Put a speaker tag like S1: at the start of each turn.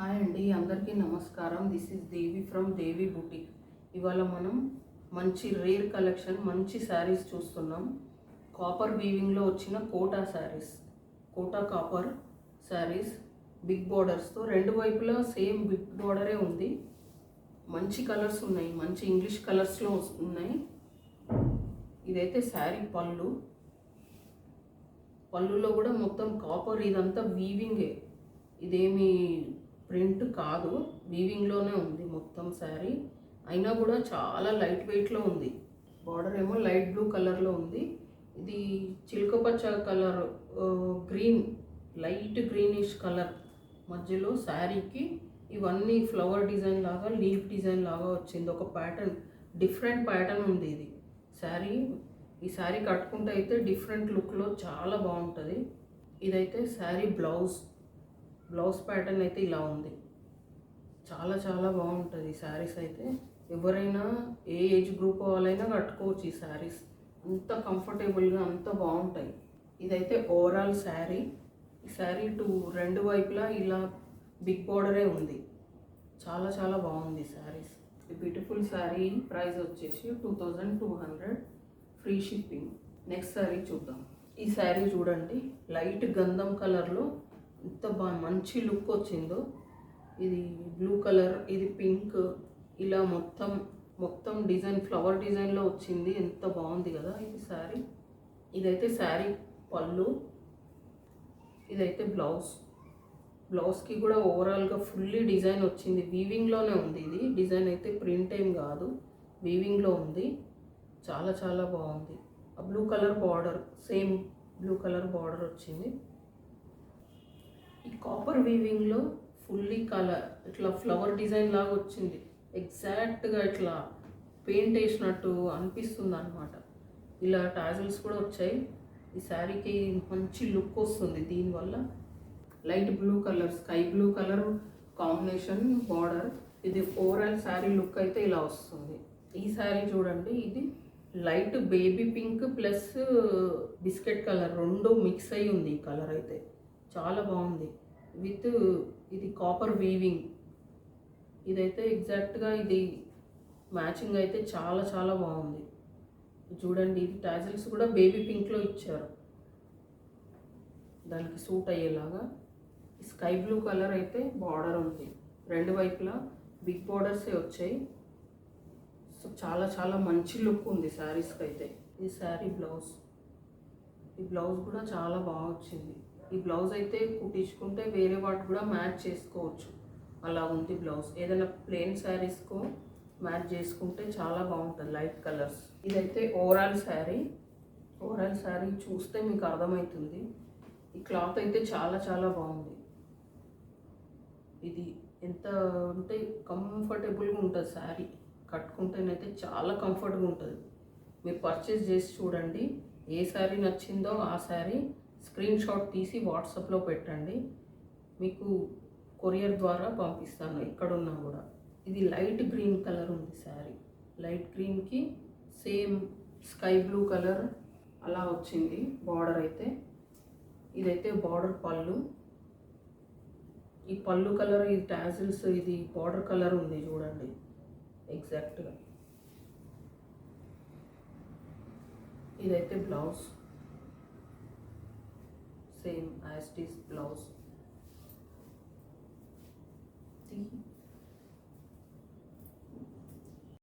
S1: Hi అండి అందరికీ నమస్కారం. This is Devi from Devi boutique ఇవాళ మనం మంచి రేర్ కలెక్షన్ మంచి శారీస్ చూస్తున్నాం. కాపర్ వీవింగ్లో వచ్చిన కోటా శారీస్ కోటా కాపర్ శారీస్ బిగ్ బార్డర్స్తో రెండు వైపులా సేమ్ బిగ్ బార్డరే ఉంది. మంచి కలర్స్ ఉన్నాయి మంచి ఇంగ్లీష్ కలర్స్లో ఉన్నాయి ఇదైతే శారీ పళ్ళు. పళ్ళులో కూడా మొత్తం కాపర్ ఇదంతా వీవింగే ఇదేమి ప్రింట్ కాదు వీవింగ్లోనే ఉంది మొత్తం శారీ. అయినా కూడా చాలా లైట్ వెయిట్లో ఉంది. బార్డర్ ఏమో లైట్ బ్లూ కలర్లో ఉంది. ఇది చిలుకపచ్చ colour green light greenish colour మధ్యలో శారీకి. ఇవన్నీ ఫ్లవర్ డిజైన్ లాగా లీఫ్ డిజైన్ లాగా వచ్చింది. ఒక ప్యాటర్న్ డిఫరెంట్ ప్యాటర్న్ ఉంది ఇది. శారీ ఈ శారీ కట్టుకుంటే అయితే డిఫరెంట్ లుక్లో చాలా బాగుంటుంది. ఇదైతే శారీ బ్లౌజ్. బ్లౌజ్ ప్యాటర్న్ అయితే ఇలా ఉంది. చాలా చాలా బాగుంటుంది ఈ శారీస్ అయితే. ఎవరైనా ఏ ఏజ్ గ్రూప్ వాళ్ళైనా కట్టుకోవచ్చు ఈ శారీస్. అంత కంఫర్టబుల్గా అంత బాగుంటాయి. ఇదైతే ఓవరాల్ శారీ. ఈ శారీ టూ రెండు వైపులా ఇలా బిగ్ బార్డరే ఉంది. చాలా చాలా బాగుంది శారీస్. ఈ బ్యూటిఫుల్ శారీ ప్రైస్ వచ్చేసి two thousand two hundred. Free shipping. Next sari చూద్దాం. ఈ శారీ చూడండి. లైట్ గంధం కలర్లో ఎంత బాగా మంచి లుక్ వచ్చిందో. ఇది బ్లూ కలర్ ఇది పింక్ ఇలా మొత్తం మొత్తం డిజైన్ ఫ్లవర్ డిజైన్లో వచ్చింది. ఎంత బాగుంది కదా ఇది శారీ ఇదైతే శారీ పళ్ళు. ఇదైతే బ్లౌజ్ బ్లౌజ్కి కూడా ఓవరాల్గా ఫుల్లీ డిజైన్ వచ్చింది. వీవింగ్లోనే ఉంది ఇది. డిజైన్ అయితే ప్రింట్ ఏం కాదు. వీవింగ్లో ఉంది. చాలా చాలా బాగుంది. ఆ blue colour border same blue colour border వచ్చింది. ఈ కాపర్ వీవింగ్లో ఫుల్లీ కలర్ ఇట్లా ఫ్లవర్ డిజైన్ లాగా వచ్చింది. ఎగ్జాక్ట్గా ఇట్లా పెయింట్ వేసినట్టు అనిపిస్తుంది అనమాట ఇలా టాజిల్స్ కూడా వచ్చాయి. ఈ శారీకి మంచి లుక్ వస్తుంది దీనివల్ల. Light blue colour sky blue colour combination border ఇది ఓవరాల్ శారీ లుక్ అయితే ఇలా వస్తుంది. ఈ శారీ చూడండి ఇది light baby pink plus biscuit colour రెండు మిక్స్ అయి ఉంది ఈ కలర్ అయితే. చాలా బాగుంది. విత్ ఇది కాపర్ వీవింగ్ ఇదైతే ఎగ్జాక్ట్గా ఇది మ్యాచింగ్ అయితే చాలా చాలా బాగుంది. చూడండి ఇది టాజిల్స్ కూడా బేబీ పింక్లో ఇచ్చారు. దానికి సూట్ అయ్యేలాగా. స్కై బ్లూ కలర్ అయితే బార్డర్ ఉంది. రెండు వైపులా బిగ్ బార్డర్సే వచ్చాయి. సో చాలా చాలా మంచి లుక్ ఉంది శారీస్కి అయితే. ఈ శారీ బ్లౌజ్ ఈ బ్లౌజ్ కూడా చాలా బాగా వచ్చింది. ఈ బ్లౌజ్ అయితే కుట్టించుకుంటే వేరే వాటి కూడా మ్యాచ్ చేసుకోవచ్చు. అలా ఉంది బ్లౌజ్. ఏదైనా ప్లెయిన్ శారీస్కో మ్యాచ్ చేసుకుంటే చాలా బాగుంటుంది లైట్ కలర్స్. ఇదైతే ఓవరాల్ శారీ. ఓవరాల్ శారీ చూస్తే మీకు అర్థమవుతుంది. ఈ క్లాత్ అయితే చాలా చాలా బాగుంది. ఇది ఎంత అంటే కంఫర్టబుల్గా ఉంటుంది శారీ. కట్టుకుంటేనైతే చాలా కంఫర్ట్గా ఉంటుంది. మీరు పర్చేస్ చేసి చూడండి. ఏ శారీ నచ్చిందో ఆ శారీ స్క్రీన్ షాట్ తీసి వాట్సాప్లో పెట్టండి. మీకు కొరియర్ ద్వారా పంపిస్తాను ఎక్కడున్నా కూడా. ఇది లైట్ గ్రీన్ కలర్ ఉంది శారీ. లైట్ గ్రీన్కి సేమ్ స్కై బ్లూ కలర్ అలా వచ్చింది బార్డర్ అయితే. ఇదైతే బార్డర్ పళ్ళు. ఈ పళ్ళు కలర్ ఇది టాజిల్స్ ఇది బార్డర్ కలర్ ఉంది చూడండి ఎగ్జాక్ట్గా. ఇదైతే బ్లౌజ్. Same యాస్టీస్ blouse